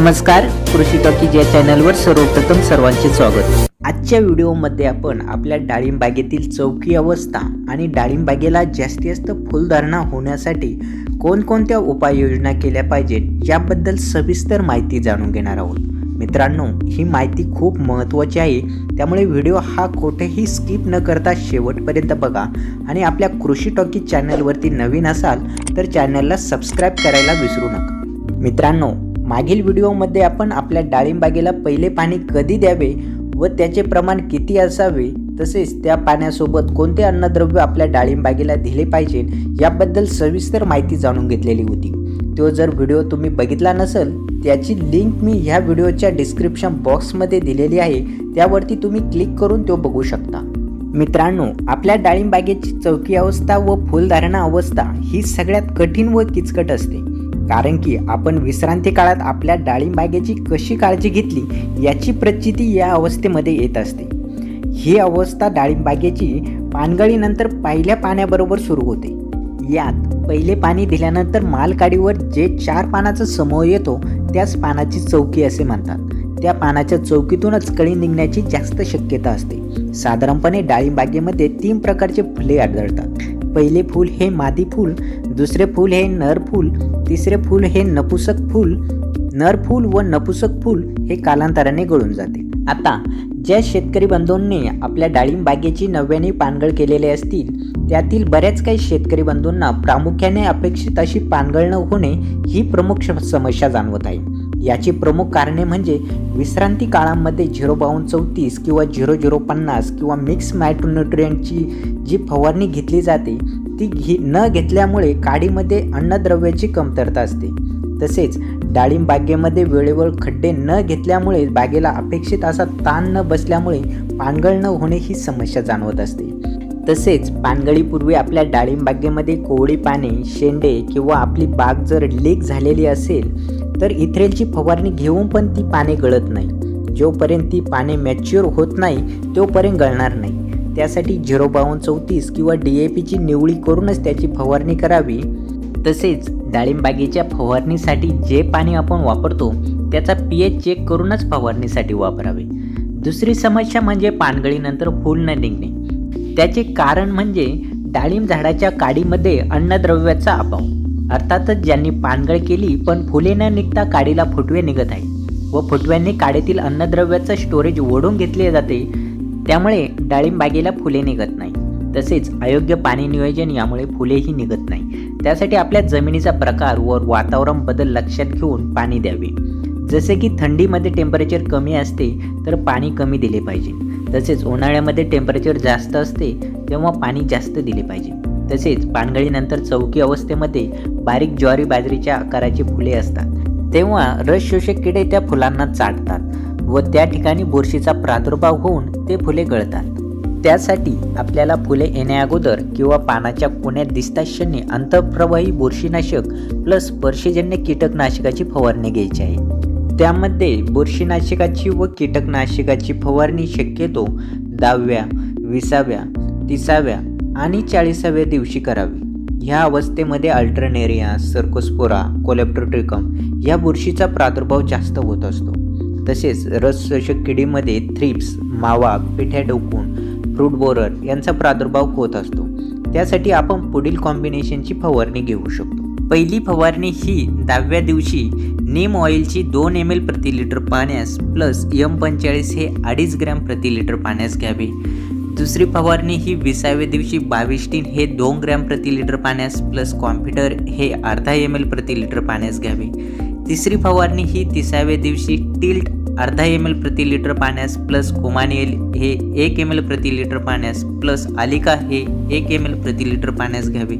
नमस्कार कृषी टॉकीज या चॅनलवर सर्वप्रथम सर्वांचे स्वागत. आजच्या व्हिडिओमध्ये आपण आपल्या डाळिंबागेतील चौकी अवस्था आणि डाळिंबागेला जास्तीत जास्त फुलधारणा होण्यासाठी कोणकोणत्या उपाययोजना केल्या पाहिजेत याबद्दल सविस्तर माहिती जाणून घेणार आहोत. मित्रांनो ही माहिती खूप महत्त्वाची आहे. त्यामुळे व्हिडिओ हा कुठेही स्किप न करता शेवटपर्यंत बघा. आणि आपल्या कृषी टॉकीज चॅनलवरती नवीन असाल तर चॅनलला सबस्क्राईब करायला विसरू नका. मित्रांनो मागील व्हिडिओमध्ये आपण आपल्या डाळिंबागेला पहिले पाणी कधी द्यावे व त्याचे प्रमाण किती असावे तसेच त्या पाण्यासोबत कोणते अन्नद्रव्य आपल्या डाळिंबागेला दिले पाहिजे याबद्दल सविस्तर माहिती जाणून घेतलेली होती. तो जर व्हिडिओ तुम्ही बघितला नसेल त्याची लिंक मी ह्या व्हिडिओच्या डिस्क्रिप्शन बॉक्समध्ये दिलेली आहे त्यावरती तुम्ही क्लिक करून तो बघू शकता. मित्रांनो आपल्या डाळिंबागेची चौकी अवस्था व फुलधारणा अवस्था ही सगळ्यात कठीण व किचकट असते. कारण की आपण विश्रांती काळात आपल्या डाळिंबागेची कशी काळजी घेतली याची प्रचिती या अवस्थेमध्ये येत असते. ही अवस्था डाळिंबागेची पानगळीनंतर पहिल्या पाण्याबरोबर सुरू होते. यात पहिले पाणी दिल्यानंतर मालकाडीवर जे चार पानाचा समूह येतो त्याच पानाची चौकी असे म्हणतात. त्या पानाच्या चौकीतूनच कळी निघण्याची जास्त शक्यता असते. साधारणपणे डाळिंबागेमध्ये तीन प्रकारचे फुले आढळतात. पहिले फूल हे मादी फूल दुसरे फूल हे नर फूल तिसरे फूल हे नपुसक फूल. नर फूल व नपुसक फूल हे कालांतराने गळून जाते. आता ज्या शेतकरी बंधूंनी आपल्या डाळिंब बागेची नव्याने पानगळ केलेले असतील त्यातील बऱ्याच काही शेतकरी बंधूंना प्रामुख्याने अपेक्षित अशी पानगळ न होणे ही प्रमुख श- समस्या जाणवत आहे. याची प्रमुख कारणे म्हणजे विश्रांती काळामध्ये झिरो बावन्न चौतीस किंवा झिरो झिरो पन्नास किंवा मिक्स मायट्रोन्युट्रियंटची जी फवारणी घेतली जाते ती घे न घेतल्यामुळे काडीमध्ये अन्नद्रव्याची कमतरता असते. तसेच डाळिंब बागेमध्ये वेळेवर खड्डे न घेतल्यामुळे बागेला अपेक्षित असा ताण न बसल्यामुळे पानगळ न होणे ही समस्या जाणवत असते. तसेच पानगळीपूर्वी आपल्या डाळिंब बागेमध्ये कोवळी पाने शेंडे किंवा आपली बाग जर लीक झालेली असेल तर इथ्रेलची फवारणी घेऊन पण ती पाने गळत नाही. जोपर्यंत ती पाने मॅच्युअर होत नाही तोपर्यंत गळणार नाही. त्यासाठी झिरो बावन्न चौतीस किंवा डी ए पीची निवळी करूनच त्याची फवारणी करावी. तसेच डाळिंबागेच्या फवारणीसाठी जे पाणी आपण वापरतो त्याचा पी एच चेक करूनच फवारणीसाठी वापरावे. दुसरी समस्या म्हणजे पानगळीनंतर फूल न निघणे. त्याचे कारण म्हणजे डाळिंब झाडाच्या काडीमध्ये अन्नद्रव्याचा अभाव. अर्थातच ज्यांनी पानगळ केली पण फुले न निघता काडीला फुटवे निघत आहे व फुटव्यांनी काडीतील अन्नद्रव्याचं स्टोरेज ओढून घेतले जाते त्यामुळे डाळिंबागेला फुले निघत नाही तसेच अयोग्य पाणी नियोजन यामुळे फुलेही निघत नाही. त्यासाठी आपल्या जमिनीचा प्रकार व वातावरण बदल लक्षात घेऊन पाणी द्यावे. जसे की थंडीमध्ये टेम्परेचर कमी असते तर पाणी कमी दिले पाहिजे. तसेच उन्हाळ्यामध्ये टेम्परेचर जास्त असते तेव्हा पाणी जास्त दिले पाहिजे. तसेच पानगळीनंतर चौकी अवस्थेमध्ये बारीक ज्वारी बाजरीच्या आकाराची फुले असतात. तेव्हा रस शोषक किडे त्या फुलांना चाटतात. व त्या ठिकाणी बुरशीचा प्रादुर्भाव होऊन ते फुले गळतात. त्यासाठी आपल्याला फुले येण्याअगोदर किंवा पानाच्या कोण्यात दिसता क्षणी अंतप्रवाही बुरशीनाशक प्लस स्पर्शजन्य कीटकनाशकाची फवारणी घ्यायची आहे. त्यामध्ये बुरशीनाशकाची व कीटकनाशकाची फवारणी शक्यतो दहाव्या विसाव्या तिसाव्या आणि चाळीसाव्या दिवशी करावी. ह्या अवस्थेमध्ये अल्ट्रनेरिया सर्कोस्पोरा कोलेप्टोट्रिकम या बुरशीचा प्रादुर्भाव जास्त होत असतो. तसेच रसशोषक किडीमध्ये थ्रिप्स मावा पिठ्या डोकून फ्रूट बोरर यांचा प्रादुर्भाव होत असतो. त्यासाठी आपण पुढील कॉम्बिनेशनची फवारणी घेऊ शकतो. पहिली फवारणी ही दहाव्या दिवशी नीम ऑइलची दोन एम एल प्रति लिटर पाण्यास प्लस यम पंचेचाळीस हे अडीच ग्रॅम प्रति लिटर पाण्यास घ्यावे. दुसरी फवारणी ही विसाव्या दिवशी बावीस हे दोन ग्रॅम प्रति लिटर पाण्यास प्लस कॉम्प्युटर हे अर्धा एम एल प्रति लिटर पाण्यास घ्यावे. तिसरी फवारणी ही तिसाव्या दिवशी टिल्ट अर्धा एम एल प्रति लिटर पाण्यास प्लस कोमानियल हे एक एम एल प्रति लिटर पाण्यास प्लस आलिका हे एक एम एल प्रति लिटर पाण्यास घ्यावे.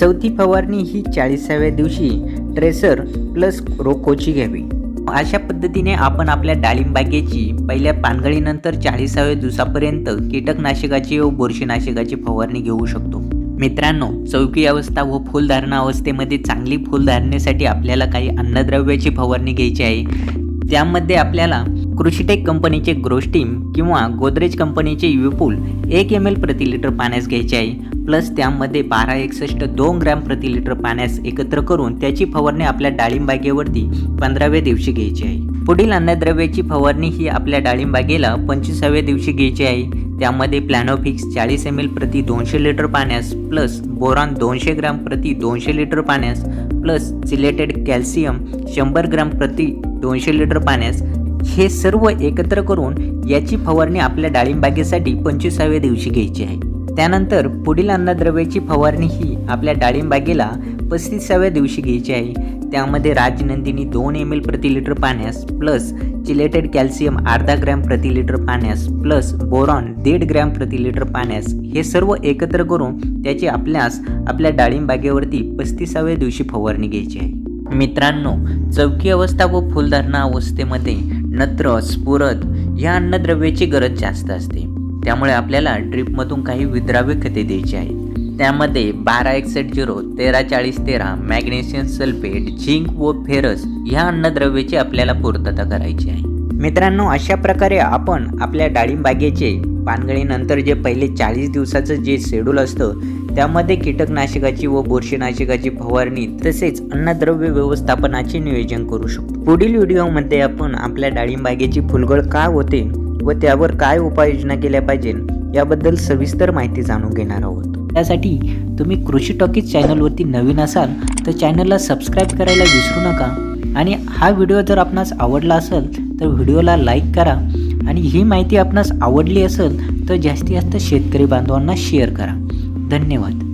चौथी फवारणी ही चाळीसाव्या दिवशी ट्रेसर प्लस रोकोची घ्यावी. अशा पद्धतीने आपण आपल्या डाळिंबागेची पहिल्या पानगळीनंतर चाळीसाव्या दिवसापर्यंत कीटकनाशकाची व बुरशीनाशकाची फवारणी घेऊ शकतो. मित्रांनो चौकी अवस्था व फुलधारणा अवस्थेमध्ये चांगली फुलधारणेसाठी आपल्याला काही अन्नद्रव्याची फवारणी घ्यायची आहे. त्यामध्ये आपल्याला कृषीटेक कंपनीचे ग्रोस्टीम किंवा गोदरेज कंपनीचे विपुल एक एम एल प्रति लिटर पाण्यास घ्यायचे आहे. प्लस त्यामध्ये बारा एकसष्ट दोन ग्रॅम प्रति लिटर पाण्यास एकत्र करून त्याची फवारणी आपल्या डाळिंबागेवरती पंधराव्या दिवशी घ्यायची आहे. पुढील अन्नद्रव्याची फवारणी ही आपल्या डाळिंबागेला पंचवीसाव्या दिवशी घ्यायची आहे. त्यामध्ये प्लॅनोफिक्स चाळीस एम एल प्रति दोनशे लिटर पाण्यास प्लस बोरॉन दोनशे ग्रॅम प्रति दोनशे लिटर पाण्यास प्लस सिलेटेड कॅल्शियम शंभर ग्रॅम प्रति दोनशे लिटर पाण्यास हे सर्व एकत्र करून याची फवारणी आपल्या डाळिंबागेसाठी पंचवीसाव्या दिवशी घ्यायची आहे. त्यानंतर पुढील अन्नद्रव्याची फवारणी ही आपल्या डाळिंबागेला पस्तीसाव्या दिवशी घ्यायची आहे. त्यामध्ये राजनंदिनी दोन एम एल प्रति लिटर पाण्यास प्लस चिलेटेड कॅल्शियम अर्धा ग्रॅम प्रति लिटर पाण्यास प्लस बोरॉन दीड ग्रॅम प्रति लिटर पाण्यास हे सर्व एकत्र करून त्याची आपल्यास आपल्या डाळिंबागेवरती पस्तीसाव्या दिवशी फवारणी घ्यायची आहे. मित्रांनो चौकी अवस्था व फुलधारणा अवस्थेमध्ये नत्र स्फुरद या अन्नद्रव्याची गरज जास्त असते. त्यामुळे आपल्याला ड्रीपमधून काही विद्राव्य खते द्यायची आहेत. त्यामध्ये बारा एकसष्ट झिरो तेरा चाळीस तेरा मॅग्नेशियम सल्फेट झिंक व फेरस ह्या अन्नद्रव्याची आपल्याला पूर्तता करायची आहे. मित्रांनो अशा प्रकारे आपण आपल्या डाळिंबागेचे पानगळीनंतर जे पहिले चाळीस दिवसाचं जे शेड्यूल असतं त्यामध्ये कीटकनाशकाची व बुरशीनाशकाची फवारणी तसेच अन्नद्रव्य व्यवस्थापनाचे नियोजन करू शकतो. पुढील व्हिडिओमध्ये आपण आपल्या डाळिंबागेची फुलगळ का होते व त्यावर काय उपाययोजना केल्या पाहिजे याबद्दल सविस्तर माहिती जाणून घेणार आहोत. त्यासाठी तुम्ही कृषी टॉकीज चॅनलवरती नवीन असाल तर चॅनलला सबस्क्राईब करायला विसरू नका आणि हा व्हिडिओ जर आपणास आवडला असेल तर व्हिडिओला लाईक करा आणि ही माहिती आपणास आवडली असेल तर जास्तीत जास्त शेतकरी बांधवांना शेअर करा. धन्यवाद.